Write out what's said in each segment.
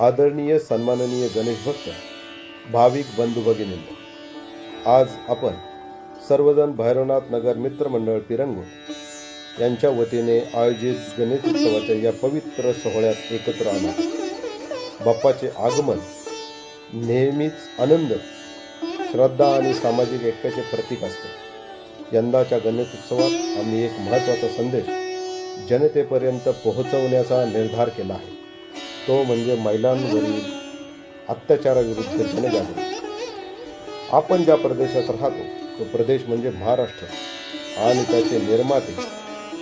आदरणीय सन्माननीय गणेश भक्त भाविक बंधू भगिनींनो आज आपण सर्वजण भैरवनाथ नगर मित्रमंडळ पिरंगुट यांच्या वतीने आयोजित गणेशोत्सवाच्या या पवित्र सोहळ्यात एकत्र आला. बाप्पाचे आगमन नेहमीच आनंद श्रद्धा आणि सामाजिक ऐक्याचे प्रतीक असते. यंदाच्या गणेशोत्सवात आम्ही एक महत्त्वाचा संदेश जनतेपर्यंत पोहोचवण्याचा निर्धार केला आहे. तो म्हणजे महिलांवरील अत्याचाराविरुद्ध जनजागृती आपण ज्या प्रदेशात राहतो तो प्रदेश म्हणजे महाराष्ट्र आणि त्याचे निर्माते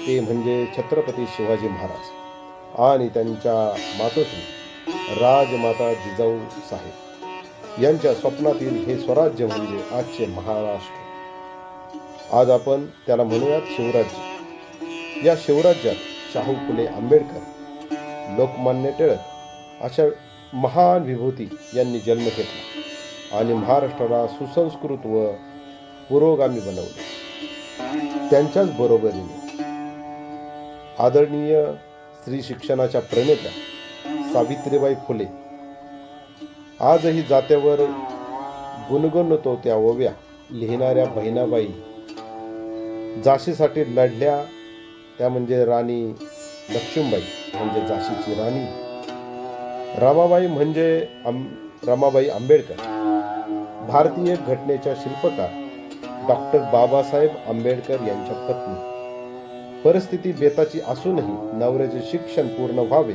ते म्हणजे छत्रपती शिवाजी महाराज आणि त्यांच्या मातोश्री राजमाता जिजाऊ साहेब. यांच्या स्वप्नातील हे स्वराज्य म्हणजे आजचे महाराष्ट्र. आज आपण त्याला म्हणूयात शिवराज्य. या शिवराज्यात शाहू फुले आंबेडकर लोकमान्य टिळक अशा महान विभूती यांनी जन्म घेतला आणि महाराष्ट्राला सुसंस्कृत व पुरोगामी बनवले. त्यांच्याच बरोबरीने आदरणीय स्त्री शिक्षणाच्या प्रणेत्या सावित्रीबाई फुले आजही जात्यावर गुणगुणतो त्या ओव्या लिहिणाऱ्या बहिणाबाई झाशीसाठी लढल्या. त्या म्हणजे राणी लक्ष्मीबाई म्हणजे झाशीची राणी. रमाबाई म्हणजे आम रमाबाई आंबेडकर. भारतीय घटनेच्या शिल्पकार डॉक्टर बाबासाहेब आंबेडकर यांच्या पत्नी. परिस्थिती बेताची असूनही नवऱ्याचे शिक्षण पूर्ण व्हावे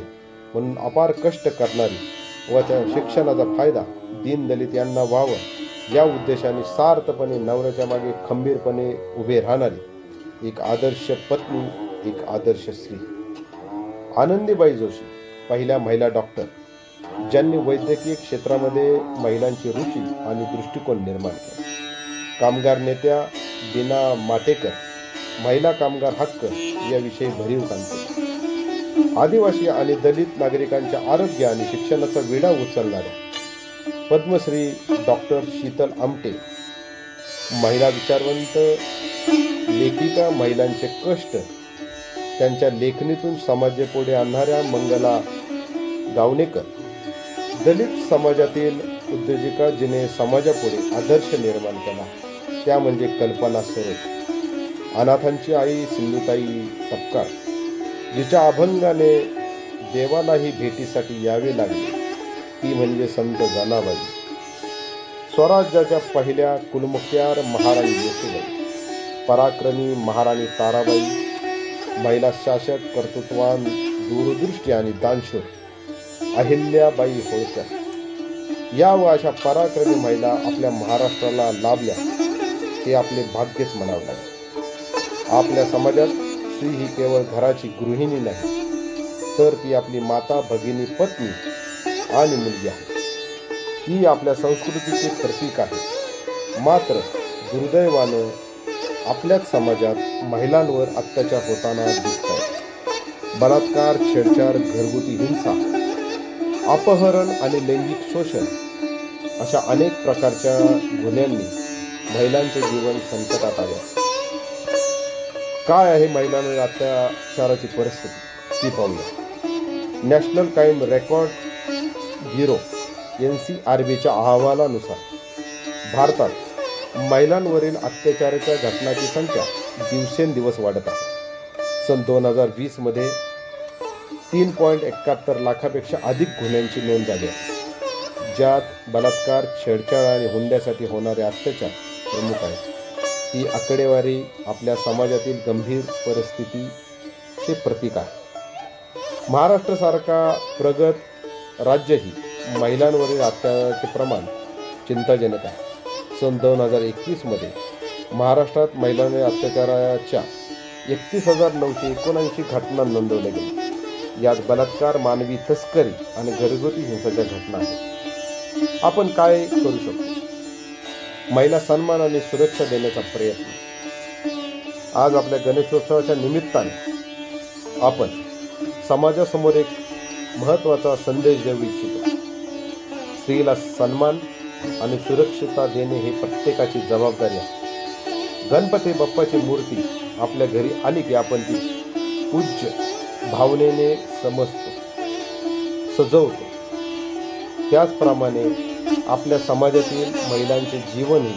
म्हणून अपार कष्ट करणारी व त्या शिक्षणाचा फायदा दीनदलित यांना व्हावा या उद्देशाने सार्थपणे नवऱ्याच्या मागे खंबीरपणे उभे राहणारी एक आदर्श पत्नी एक आदर्श स्त्री. आनंदीबाई जोशी पहिल्या महिला डॉक्टर. ज्यांनी वैद्यकीय क्षेत्रामध्ये महिलांची रुची आणि दृष्टिकोन निर्माण केला. कामगार नेत्या दिना माटेकर महिला कामगार हक्क याविषयी भरीव काम केले. आदिवासी आणि दलित नागरिकांच्या आरोग्य आणि शिक्षणाचा विडा उचलणाऱ्या पद्मश्री डॉक्टर शीतल आमटे महिला विचारवंत लेखिका महिलांचे कष्ट त्यांच्या लेखणीतून समाजापुढे आणणाऱ्या मंगला गावणेकर दलित समाजातील उद्योजिका जिने समाजापुढे आदर्श निर्माण केला त्या म्हणजे कल्पना स्वरूप. अनाथांची आई सिंधुताई सपकाळ. जिच्या अभंगाने देवालाही भेटीसाठी यावे लागले ती म्हणजे संत जनाबाई. स्वराज्याच्या पहिल्या कुलमुख्यार महाराणी येसुबाई पराक्रमी महाराणी ताराबाई महिला शासक कर्तृत्वान दूरदृष्टी आणि दानशूर. अहिल्याबाई होळकर. या व अशा पराक्रमी महिला आपल्या महाराष्ट्राला लाभल्या हे आपले भाग्यच म्हणावं लागेल. आपल्या समाजात स्त्री ही केवळ घराची गृहिणी नाही तर ती आपली माता भगिनी पत्नी आणि मुलगी आहे. ही आपल्या संस्कृतीचे प्रतीक आहे. मात्र दुर्दैवानं आपल्याच समाजात महिलांवर अत्याचार होताना दिसत आहे बलात्कार छेडछाड घरगुती हिंसा अपहरण आणि लैंगिक शोषण अशा अनेक प्रकारच्या गुन्ह्यांनी महिलांचे जीवन संकटात आले. काय आहे महिलांवर अत्याचाराची परिस्थिती? ती पाहूया. National crime record bureau N C R बीच्या अहवालानुसार भारतात महिलांवरील अत्याचाराच्या घटनांची संख्या दिवसेंदिवस वाढत आहे. सन दोन हजार वीसमध्ये तीन पॉईंट एकाहत्तर लाखापेक्षा अधिक गुन्ह्यांची नोंद झाली आहे. ज्यात बलात्कार छेडछाड आणि हुंड्यासाठी होणारे अत्याचार प्रमुख आहेत. ही आकडेवारी आपल्या समाजातील गंभीर परिस्थितीचे प्रतीक आहे. महाराष्ट्रासारखा प्रगत राज्यही महिलांवरील अत्याचाराचे प्रमाण चिंताजनक आहे. सन दोन हजार एकवीसमध्ये महाराष्ट्रात महिलांवरील अत्याचाराच्या एकतीस हजार नऊशे एकोणऐंशी घटना नोंदवल्या गेल्या. यात बलात्कार मानवी तस्करी आणि घरगुती हिंसाच्या घटना आहेत. आपण काय करू शकतो? महिला सन्मान आणि सुरक्षा देण्याचा प्रयत्न. आज आपल्या गणेशोत्सवाच्या निमित्ताने आपण समाजासमोर एक महत्त्वाचा संदेश देऊ इच्छितो. स्त्रीला सन्मान आणि सुरक्षितता देणे हे प्रत्येकाची जबाबदारी आहे. गणपती बाप्पाची मूर्ती आपल्या घरी आली की आपण ती पूज्य भावनेने समजतो सजवतो. त्याचप्रमाणे आपल्या समाजातील महिलांचे जीवनही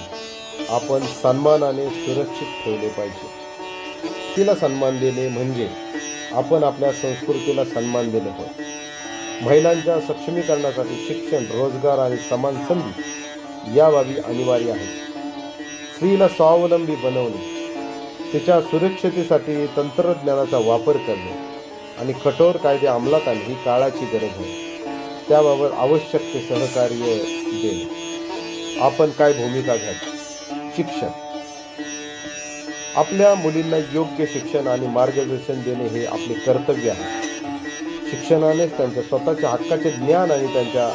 आपण सन्मानाने सुरक्षित ठेवले पाहिजे. तिला सन्मान देणे म्हणजे आपण आपल्या संस्कृतीला सन्मान देणे होय महिलांच्या सक्षमीकरणासाठी शिक्षण रोजगार आणि समान संधी या बाबी अनिवार्य आहेत स्त्रीला स्वावलंबी बनवणे तिच्या सुरक्षतेसाठी तंत्रज्ञानाचा वापर करणे आणि कठोर कायदे अंमलात आणणे ही काळाची गरज आहे. त्याबाबत आवश्यक ते सहकार्य देणे आपण काय भूमिका घ्यावी शिक्षण. आपल्या मुलींना योग्य शिक्षण आणि मार्गदर्शन देणे हे आपले कर्तव्य आहे. शिक्षणानेच त्यांच्या स्वतःच्या हक्काचे ज्ञान आणि त्यांच्या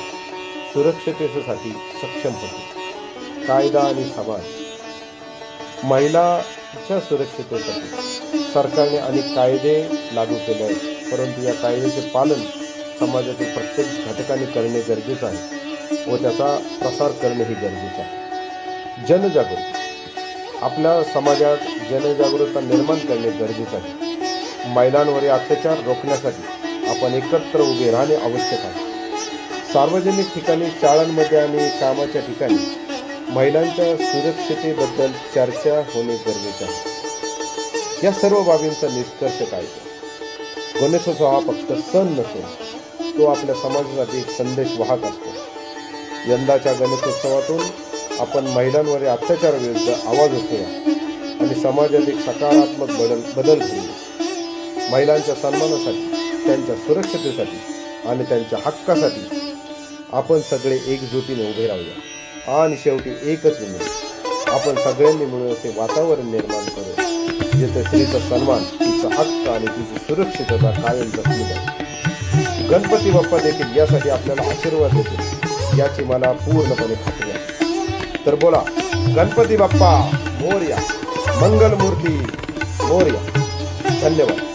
सुरक्षतेसाठी सक्षम होते. कायदा आणि समाज. महिलाच्या सुरक्षिततेसाठी सरकारने अनेक कायदे लागू केले आहेत. परंतु या कायद्याचे पालन समाजातील प्रत्येक घटकाने करणे गरजेचं आहे व त्याचा प्रसार करणेही गरजेचं आहे. जनजागृती. आपल्या समाजात जनजागृतता निर्माण करणे गरजेचं आहे. महिलांवरील अत्याचार रोखण्यासाठी आपण एकत्र उभे राहणे आवश्यक आहे. सार्वजनिक ठिकाणी शाळांमध्ये आणि कामाच्या ठिकाणी महिलांच्या सुरक्षतेबद्दल चर्चा होणे गरजेचे आहे. या सर्व बाबींचा निष्कर्ष काय तो? गणेशोत्सव हा फक्त सण नसून तो आपल्या समाजासाठी एक संदेश वाहक असतो. यंदाच्या गणेशोत्सवातून आपण महिलांवरील अत्याचाराविरुद्ध आवाज उठूया आणि समाजात एक सकारात्मक बदल बदल घडूया महिलांच्या सन्मानासाठी त्यांच्या सुरक्षतेसाठी आणि त्यांच्या हक्कासाठी आपण सगळे एकजुटीने उभे राहूया. आणि शेवटी एकच विनंती आपण सगळ्यांनी मिळून असे वातावरण निर्माण करू. जिथे स्त्रीचा सन्मान तिचा हक्क आणि तिची सुरक्षितता कायम जपली जाईल गणपती बाप्पा देखील यासाठी आपल्याला आशीर्वाद देतो. याची मला पूर्णपणे खात्री आहे. तर बोला गणपती बाप्पा मोर्या. मंगलमूर्ती मोर्या. धन्यवाद.